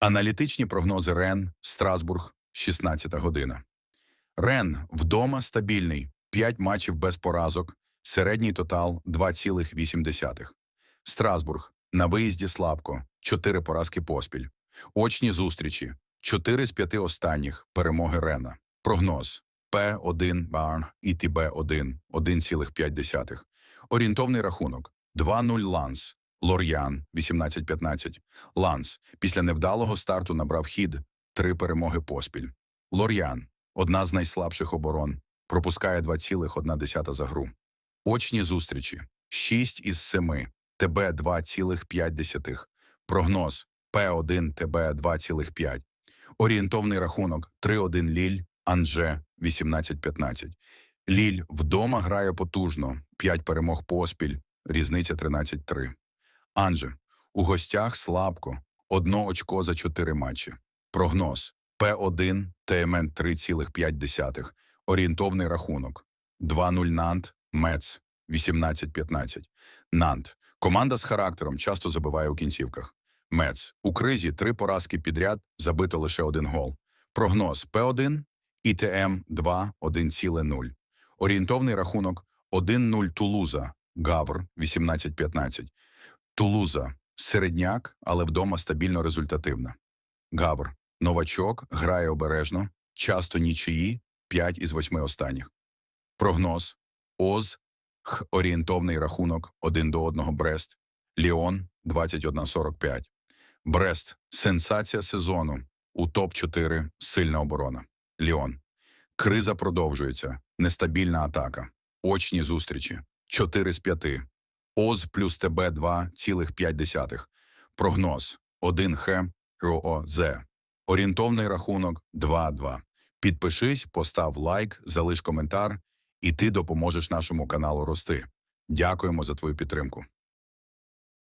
Аналітичні прогнози РЕН, Страсбург, 16 година. РЕН вдома стабільний, 5 матчів без поразок, середній тотал 2,8. Страсбург на виїзді слабко, 4 поразки поспіль. Очні зустрічі, 4 з 5 останніх перемоги Рена. Прогноз П1 Барн і ТБ1 1,5. Орієнтовний рахунок 2-0 Ланс, Лор'ян 18-15. Ланс після невдалого старту набрав хід, три перемоги поспіль. Лор'ян одна з найслабших оборон, пропускає 2,1 за гру. Очні зустрічі 6 із 7, ТБ 2,5. Прогноз П1 ТБ 2,5. Орієнтовний рахунок 3-1 Ліль, Анже 18-15. Ліль вдома грає потужно, 5 перемог поспіль, різниця 13-3. Анже у гостях слабко, одно очко за 4 матчі. Прогноз П1 ТМН 3,5. Орієнтовний рахунок 2-0 Нант, Мец 18-15. Нант. Команда з характером часто забиває у кінцівках. Мец. У кризі три поразки підряд, забито лише один гол. Прогноз П1, ІТМ 2, 1,0. Орієнтовний рахунок 1-0 Тулуза, Гавр 18-15. Тулуза середняк, але вдома стабільно результативна. Гавр новачок, грає обережно, часто нічиї, 5 із 8 останніх. Прогноз Оз Х орієнтовний рахунок 1 до 1 Брест, Ліон 21-45. Брест сенсація сезону. У топ-4 сильна оборона. Ліон. Криза продовжується. Нестабільна атака. Очні зустрічі. 4 з 5. ОЗ плюс ТБ 2,5. Прогноз 1 Х РОЗ. Орієнтовний рахунок 2-2. Підпишись, постав лайк, залиш коментар, і ти допоможеш нашому каналу рости. Дякуємо за твою підтримку.